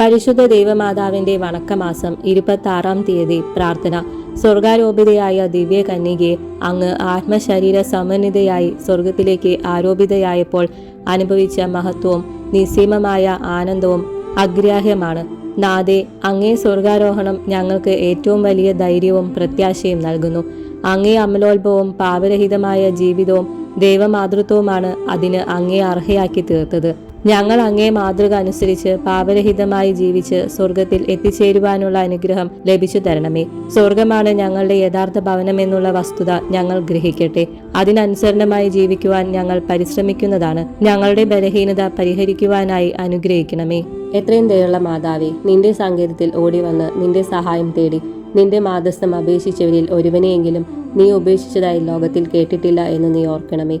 പരിശുദ്ധ ദൈവമാതാവിന്റെ വണക്കമാസം ഇരുപത്തി തീയതി പ്രാർത്ഥന. സ്വർഗാരോപിതയായ ദിവ്യ കന്യകയെ അങ്ങ് ആത്മശരീര സമന്വിതയായി സ്വർഗത്തിലേക്ക് ആരോപിതയായപ്പോൾ അനുഭവിച്ച മഹത്വവും നിസ്സീമമായ ആനന്ദവും അഗ്രാഹ്യമാണ്. നാദേ അങ്ങേ സ്വർഗാരോഹണം ഞങ്ങൾക്ക് ഏറ്റവും വലിയ ധൈര്യവും പ്രത്യാശയും നൽകുന്നു. അങ്ങേ അമലോത്ഭവവും പാപരഹിതമായ ജീവിതവും ദൈവമാതൃത്വവുമാണ് അതിന് അങ്ങേ അർഹയാക്കി തീർത്തത്. ഞങ്ങൾ അങ്ങേ മാതൃക അനുസരിച്ച് പാപരഹിതമായി ജീവിച്ച് സ്വർഗത്തിൽ എത്തിച്ചേരുവാനുള്ള അനുഗ്രഹം ലഭിച്ചു തരണമേ. സ്വർഗമാണ് ഞങ്ങളുടെ യഥാർത്ഥ ഭവനം എന്നുള്ള വസ്തുത ഞങ്ങൾ ഗ്രഹിക്കട്ടെ. അതിനനുസരണമായി ജീവിക്കുവാൻ ഞങ്ങൾ പരിശ്രമിക്കുന്നതാണ്. ഞങ്ങളുടെ ബലഹീനത പരിഹരിക്കുവാനായി അനുഗ്രഹിക്കണമേ. എത്രയും ദയുള്ള മാതാവേ നിന്റെ സങ്കേതത്തിൽ ഓടി വന്ന് നിന്റെ സഹായം തേടി നിന്റെ മാതസ്ഥം അപേക്ഷിച്ചവരിൽ ഒരുവനെയെങ്കിലും നീ ഉപേക്ഷിച്ചതായി ലോകത്തിൽ കേട്ടിട്ടില്ല എന്ന് നീ ഓർക്കണമേ.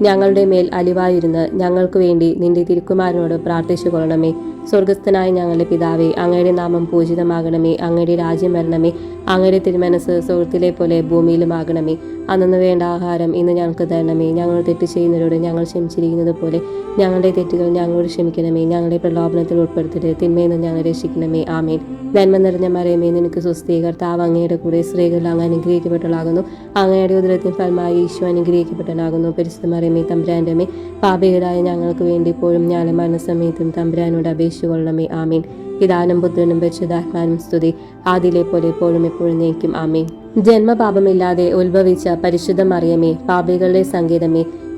ഞങ്ങളുടെ മേൽ അലിവായിരുന്ന് ഞങ്ങൾക്ക് വേണ്ടി നിന്റെ തിരുക്കുമാരനോട് പ്രാർത്ഥിച്ചു കൊള്ളണമേ സ്വർഗസ്ഥനായ ഞങ്ങളുടെ പിതാവേ അങ്ങയുടെ നാമം പൂജിതമാകണമേ അങ്ങയുടെ രാജ്യം വരണമേ. അങ്ങയുടെ തിരുമനസ് സുഹൃത്തിലെ പോലെ ഭൂമിയിലും ഭൂമിയിലുമാകണമേ. അന്നു വേണ്ട ആഹാരം ഇന്ന് ഞങ്ങൾക്ക് തരണമേ. ഞങ്ങൾ തെറ്റ് ചെയ്യുന്നവരോട് ഞങ്ങൾ ക്ഷമിച്ചിരിക്കുന്നത് പോലെ ഞങ്ങളുടെ തെറ്റുകൾ ഞങ്ങളോട് ക്ഷമിക്കണമേ. ഞങ്ങളുടെ പ്രലോഭനത്തിൽ ഉൾപ്പെടുത്തരുത്. തിന്മയെന്ന് ഞങ്ങൾ രക്ഷിക്കണമേ. ആമേൻ. നന്മ നിറഞ്ഞ മറിയമേ നിനക്ക് സുസ്ഥീ കർത്താവ് അങ്ങയുടെ കൂടെ സ്ത്രീകൾ അങ്ങ് അനുഗ്രഹിക്കപ്പെട്ടവളാകുന്നു. അങ്ങയുടെ ഉദരത്തിൻ ഫലമായി ഈശോ അനുഗ്രഹിക്കപ്പെട്ടനാകുന്നു പരിശുദ്ധ മറിയമേ തമ്പുരാന്റെ മേ പാപികളായ ഞങ്ങൾക്ക് വേണ്ടി ഇപ്പോഴും ഞാനും മരണസമയത്തും തമ്പുരാനോട് അപേക്ഷിച്ചുകൊള്ളണമേ. ആമീൻ. പിതാനും പുത്രനും പരിശുദ്ധാത്മാനും സ്തുതി. ആദിലെ പോലെ എപ്പോഴും എപ്പോഴും നീക്കും ആമേ ജന്മപാപമില്ലാതെ ഉത്ഭവിച്ച പരിശുദ്ധ മറിയമേ പാപികളുടെ സങ്കേതമേ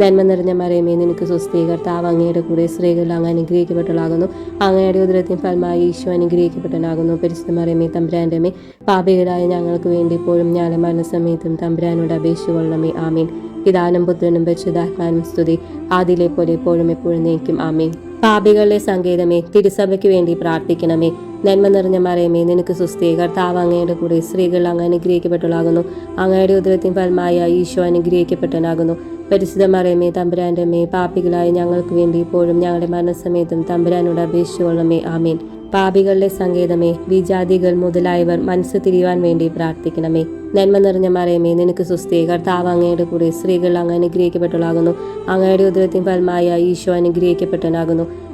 നന്മ നിറഞ്ഞ മറിയമേ നിനക്ക് സ്വസ്ഥീകർത്താവ് അങ്ങയുടെ കൂടെ സ്ത്രീകളിൽ അങ്ങ് അനുഗ്രഹിക്കപ്പെട്ടതാകുന്നു അങ്ങയുടെ ഉദരത്തിൻ ഫലമായി ഈശോ അനുഗ്രഹിക്കപ്പെട്ടനാകുന്നു പരിശുദ്ധ മറിയമേ തമ്പുരാന്റെ മേ പാപികളായ ഞങ്ങൾക്ക് വേണ്ടി ഇപ്പോഴും ഞാൻ മരണസമയത്തും തമ്പുരാനോട് അപേക്ഷിച്ചുകൊള്ളണമേ ആമീൻ. പിതാനും പുത്രനും പരിശുദ്ധാത്മാനും സ്തുതി. ആദിലെ പോലെ എപ്പോഴും എപ്പോഴും നീക്കും ആമേ പാപികളുടെ സങ്കേതമേ തിരുസഭയ്ക്ക് വേണ്ടി പ്രാർത്ഥിക്കണമേ. നന്മ നിറഞ്ഞ മറയമേ നിനക്ക് സുസ്ഥീ കർത്താവ് അങ്ങയുടെ കൂടെ സ്ത്രീകൾ അങ്ങ് അനുഗ്രഹിക്കപ്പെട്ടവളാകുന്നു. അങ്ങയുടെ ഉദരത്തിൻ ഫലമായ ഈശോ അനുഗ്രഹിക്കപ്പെട്ടനാകുന്നു പരിശുദ്ധ മറയമേ തമ്പുരാന്റെ മേ പാപികളായ ഞങ്ങൾക്ക് വേണ്ടി ഇപ്പോഴും ഞങ്ങളുടെ മരണസമയത്തും തമ്പുരാനോട് അപേക്ഷിച്ചുകൊള്ളമേ ആമീൻ. പാപികളുടെ സങ്കേതമേ വിജാതികൾ മുതലായവർ മനസ്സ് തിരിയുവാൻ വേണ്ടി പ്രാർത്ഥിക്കണമേ. നന്മ നിറഞ്ഞ മറയമേ നിനക്ക് സുസ്ഥീ കർത്താവ് അങ്ങയുടെ കൂടെ സ്ത്രീകൾ അങ്ങ് അനുഗ്രഹിക്കപ്പെട്ടവളാകുന്നു. അങ്ങയുടെ ഉദരത്തിൻ ഫലമായ ഈശോ അനുഗ്രഹിക്കപ്പെട്ടവനാകുന്നു.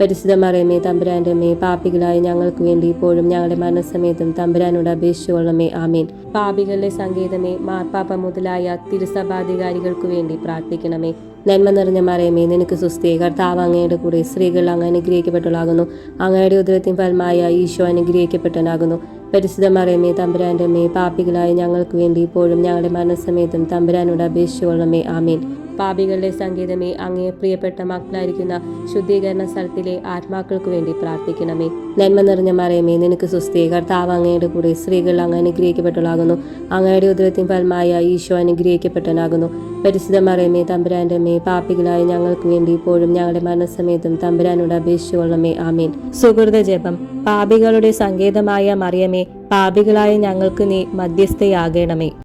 പരിശുദ്ധ മറിയമേ തമ്പുരാന്റെ അമ്മേ പാപികളായ ഞങ്ങൾക്ക് വേണ്ടി ഇപ്പോഴും ഞങ്ങളുടെ മരണസമയത്തും തമ്പുരാനോട് അപേക്ഷിച്ചുകൊള്ളമേ ആമീൻ. പാപികളുടെ സങ്കേതമേ മാർപ്പാപ്പ മുതലായ തിരുസഭാധികാരികൾക്കു വേണ്ടി പ്രാർത്ഥിക്കണമേ. നന്മ നിറഞ്ഞ മറിയമേ നിനക്ക് സുസ്ഥി കർത്താവ് അങ്ങയുടെ കൂടെ സ്ത്രീകൾ അങ്ങ് അനുഗ്രഹിക്കപ്പെട്ടുള്ളാകുന്നു അങ്ങയുടെ ഉദരത്തിൻ ഫലമായ ഈശോ അനുഗ്രഹിക്കപ്പെട്ടനാകുന്നു പരിശുദ്ധ മറിയമേ തമ്പുരാന്റെ മേ പാപികളായ ഞങ്ങൾക്ക് വേണ്ടി ഇപ്പോഴും ഞങ്ങളുടെ മരണസമയത്തും തമ്പുരാനോട് അപേക്ഷിച്ചുകൊള്ളമേ ആമീൻ. പാപികളുടെ സംഗീതമേ അങ്ങേ പ്രിയപ്പെട്ട മക്കളായിരിക്കുന്ന ശുദ്ധീകരണ സ്ഥലത്തിലെ ആത്മാക്കൾക്ക് വേണ്ടി പ്രാർത്ഥിക്കണമേ. നന്മ നിറഞ്ഞ മറിയമേ നിനക്ക് സുസ്ഥി കർത്താവ് അങ്ങയുടെ കൂടെ സ്ത്രീകൾ അങ്ങ് അനുഗ്രഹിക്കപ്പെട്ടുള്ളാകുന്നു അങ്ങയുടെ ഉദരത്തിൻ ഫലമായ ഈശോ അനുഗ്രഹിക്കപ്പെട്ടവനാകുന്നു. പരിശുദ്ധ മറിയമേ തമ്പുരാന്റെ അമ്മേ പാപികളായ ഞങ്ങൾക്ക് വേണ്ടി ഇപ്പോഴും ഞങ്ങളുടെ മരണസമയത്തും തമ്പുരാനോട് അപേക്ഷിച്ചുകൊള്ളമേ ആമീൻ. സുഹൃത ജപം. പാപികളുടെ സങ്കേതമായ മറിയമേ പാപികളായ ഞങ്ങൾക്ക് നീ മധ്യസ്ഥയാകണമേ.